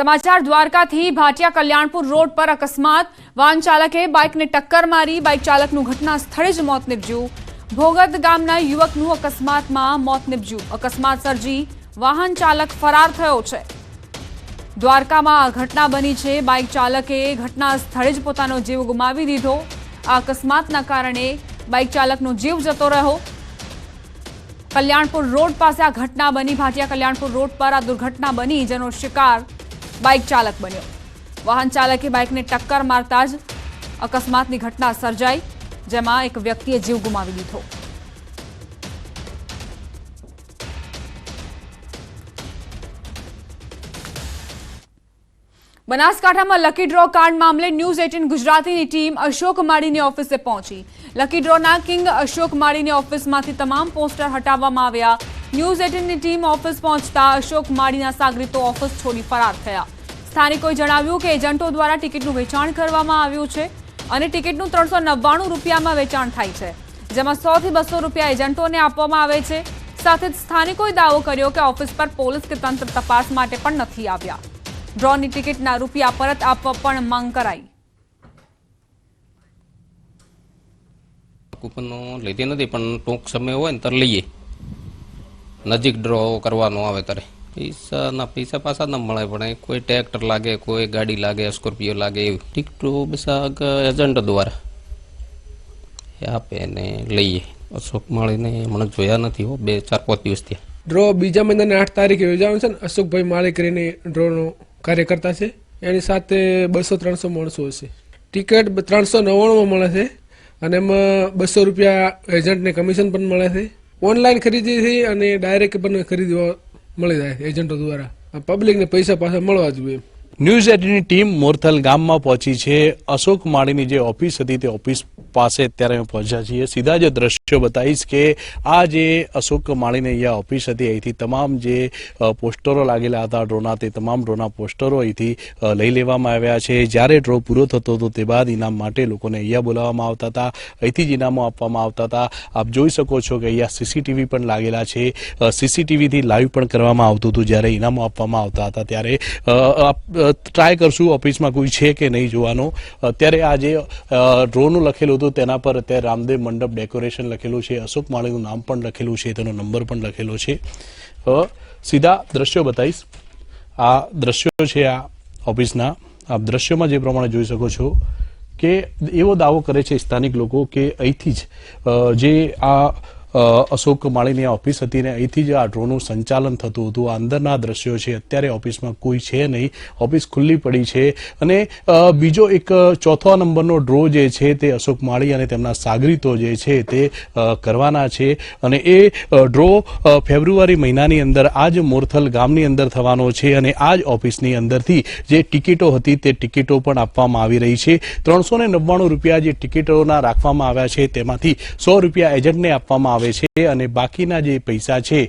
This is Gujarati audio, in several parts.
સમાચાર દ્વારકાથી ભાટિયા કલ્યાણપુર રોડ પર અકસ્માત વાહન ચાલકે બાઇકને ટક્કર મારી બાઇક ચાલકનું ઘટના સ્થળે જ મોત નીપજ્યું ભોગત ગામના યુવકનું અકસ્માતમાં મોત નીપજ્યું અકસ્માત સર્જી વાહન ચાલક ફરાર થયો છે દ્વારકામાં આ ઘટના બની છે બાઇક ચાલકે ઘટના સ્થળે જ પોતાનો જીવ ગુમાવી દીધો આ અકસ્માતના કારણે બાઇક ચાલકનો જીવ જતો રહ્યો। કલ્યાણપુર રોડ પાસે આ ઘટના બની, ભાટિયા કલ્યાણપુર રોડ પર આ દુર્ઘટના બની, જેનો શિકાર બાઇક ચાલક બન્યો વાહન ચાલકે બાઇકને ટક્કર મારતા જ અકસ્માતની ઘટના સર્જાઈ જેમાં એક વ્યક્તિએ જીવ ગુમાવી દીધો બનાસકાંઠામાં લકી ડ્રો કાંડ મામલે ન્યૂઝ એટીન ગુજરાતીની ટીમ અશોક માળીની ઓફિસે પહોંચી લકી ડ્રોના કિંગ અશોક માળીની ઓફિસમાંથી તમામ પોસ્ટર હટાવવામાં આવ્યા। ન્યૂઝ એટીનની ટીમ ઓફિસ પહોંચતા અશોક માળીના સાગરીતો ઓફિસ છોડી ફરાર થયા। સ્થાનિકોએ જણાવ્યું કે એજન્ટો દ્વારા ટિકિટનું વેચાણ કરવામાં આવ્યું છે અને ટિકિટનું ત્રણસો નવ્વાણું રૂપિયામાં વેચાણ થાય છે, જેમાં સોથી બસો રૂપિયા એજન્ટોને આપવામાં આવે છે. સાથે જ સ્થાનિકોએ દાવો કર્યો કે ઓફિસ પર પોલીસ કે તંત્ર તપાસ માટે પણ નથી આવ્યા. ડ્રોની ટિકિટના રૂપિયા પરત આપવા પણ માંગ કરાઈ. કૂપનો લીધી નથી, પણ ટૂંક સમય હોય ને ત્યારે લઈએ. નજીક ડ્રો કરવાનો આવે ત્યારે. પૈસાના પૈસા પાછા ન મળે પણ કોઈ ટ્રેક્ટર લાગે, કોઈ ગાડી લાગે, સ્કોર્પિયો લાગે એવી. ટિકટો બસાક એજન્ટ દ્વારા. એ આપે ને લઈએ. અશોક માળીને મને જોયા નથી હો, બે ચાર પાંચ દિવસ થયા. ડ્રો બીજા મહિનાની આઠ તારીખે યોજાવે છે ને, અશોકભાઈ માળી કરીને ડ્રોનો કાર્યકર્તા છે. એની સાથે બસો ત્રણસો માણસો હશે. ટિકિટ ત્રણસો નવ્વાણુંમાં મળે છે અને એમાં બસો રૂપિયા એજન્ટને કમિશન પણ મળે છે. ઓનલાઈન ખરીદી છે અને ડાયરેક્ટ પણ ખરીદવા મળી જાય એજન્ટો દ્વારા. પબ્લિકને પૈસા પાછા મળવા જોઈએ ન્યૂઝ એટીનની ટીમ મોરથલ ગામમાં પહોંચી છે. અશોક માળીની જે ઓફિસ હતી તે ઓફિસ પાસે અત્યારે પહોંચ્યા છીએ. સીધા જ દ્રશ્યો બતાવીશ કે આ જે અશોક માળીની અહીંયા ઓફિસ હતી, અહીંથી તમામ જે પોસ્ટરો લાગેલા હતા ડ્રોના, તે તમામ ડ્રોના પોસ્ટરો અહીંથી લઈ લેવામાં આવ્યા છે. જ્યારે ડ્રો પૂરો થતો હતો તે બાદ ઇનામ માટે લોકોને અહીંયા બોલાવવામાં આવતા હતા. અહીંથી જ ઇનામો આપવામાં આવતા હતા. આપ જોઈ શકો છો કે અહીંયા સીસીટીવી પણ લાગેલા છે. સીસીટીવીથી લાઈવ પણ કરવામાં આવતું હતું. જ્યારે ઇનામો આપવામાં આવતા હતા, ત્યારે ટ્રાય કરશું ઓફિસમાં કોઈ છે કે નહીં જોવાનો. અત્યારે આ જે ડ્રોનું લખેલું હતું તેના પર અત્યારે રામદેવ મંડપ ડેકોરેશન લખેલું છે, અશોક માળીનું નામ પણ લખેલું છે, તેનો નંબર પણ લખેલો છે. સીધા દ્રશ્યો બતાવીશ. આ દ્રશ્યો છે આ ઓફિસના. આપ દ્રશ્યોમાં જે પ્રમાણે જોઈ શકો છો કે એવો દાવો કરે છે સ્થાનિક લોકો કે અહીંથી જ જે આ અશોક માળીની આ ઓફિસ હતી ને અહીંથી જ આ ડ્રોનું સંચાલન થતું હતું. આ અંદરના દ્રશ્યો છે. અત્યારે ઓફિસમાં કોઈ છે નહીં. ઓફિસ ખુલ્લી પડી છે. અને બીજો એક ચોથો નંબરનો ડ્રો જે છે તે અશોક માળી અને તેમના સાગરીતો જે છે તે કરવાના છે. અને એ ડ્રો ફેબ્રુઆરી મહિનાની અંદર આ જ મોરથલ ગામની અંદર થવાનો છે અને આ જ ઓફિસની અંદરથી જે ટિકિટો હતી તે ટિકિટો પણ આપવામાં આવી રહી છે. ત્રણસો રૂપિયા જે ટિકિટોના રાખવામાં આવ્યા છે તેમાંથી સો રૂપિયા એજન્ટને આપવામાં આવે છે અને બાકીના જે પૈસા છે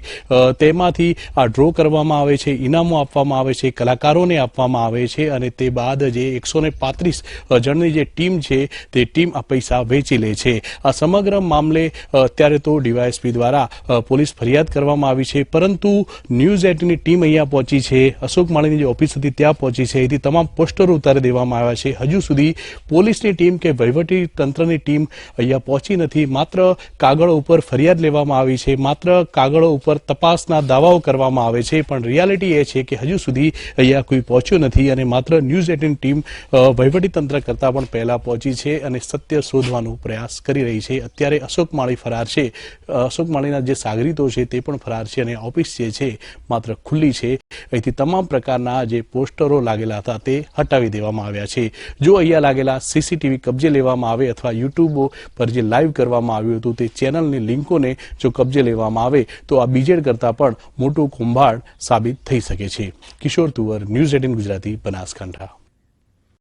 તેમાંથી આ ડ્રો કરવામાં આવે છે, ઇનામો આપવામાં આવે છે, કલાકારોને આપવામાં આવે છે અને તે બાદ જે એકસો પાંત્રીસ જણની જે ટીમ છે, તે ટીમ આ પૈસા વેચી લે છે. આ સમગ્ર મામલે અત્યારે તો ડીવાયએસપી દ્વારા પોલીસ ફરિયાદ કરવામાં આવી છે, પરંતુ ન્યૂઝ એટની ટીમ અહીંયા પહોંચી છે, અશોક માળીની જે ઓફિસ હતી ત્યાં પહોંચી છે અહીંથી તમામ પોસ્ટરો ઉતારી દેવામાં આવ્યા છે. હજુ સુધી પોલીસની ટીમ કે વહીવટી તંત્રની ટીમ અહીંયા પહોંચી નથી, માત્ર કાગળ ઉપર ફરિયાદ લેવામાં આવી છે. માત્ર કાગળો ઉપર તપાસના દાવાઓ કરવામાં આવે છે, પણ રિયાલિટી એ છે કે હજુ સુધી અહીંયા કોઈ પહોંચ્યું નથી અને માત્ર ન્યૂઝ એટીન ટીમ વહીવટીતંત્ર વહીવટી તંત્ર કરતાં પણ પહેલા પહોંચી છે અને સત્ય શોધવાનો પ્રયાસ કરી રહી છે. અત્યારે અશોક માળી ફરાર છે. અશોક માળીના જે સાગરીતો છે તે પણ ફરાર છે અને ઓફિસ જે છે માત્ર ખુલ્લી છે. અહીંથી તમામ પ્રકારના જે પોસ્ટરો લાગેલા હતા તે હટાવી દેવામાં આવ્યા છે. જો અહીંયા લાગેલા સીસીટીવી કબજે લેવામાં આવે અથવા યુટ્યુબ પર જે લાઈવ કરવામાં આવ્યું હતું તે ચેનલની લિંકોને જો કબજે લેવામાં આવે તો આ બીજેડ કરતાં પણ મોટું કુંભાર સાબિત થઈ શકે છે. Kishore Tuvar, news eighteen Gujarati Banaskantha.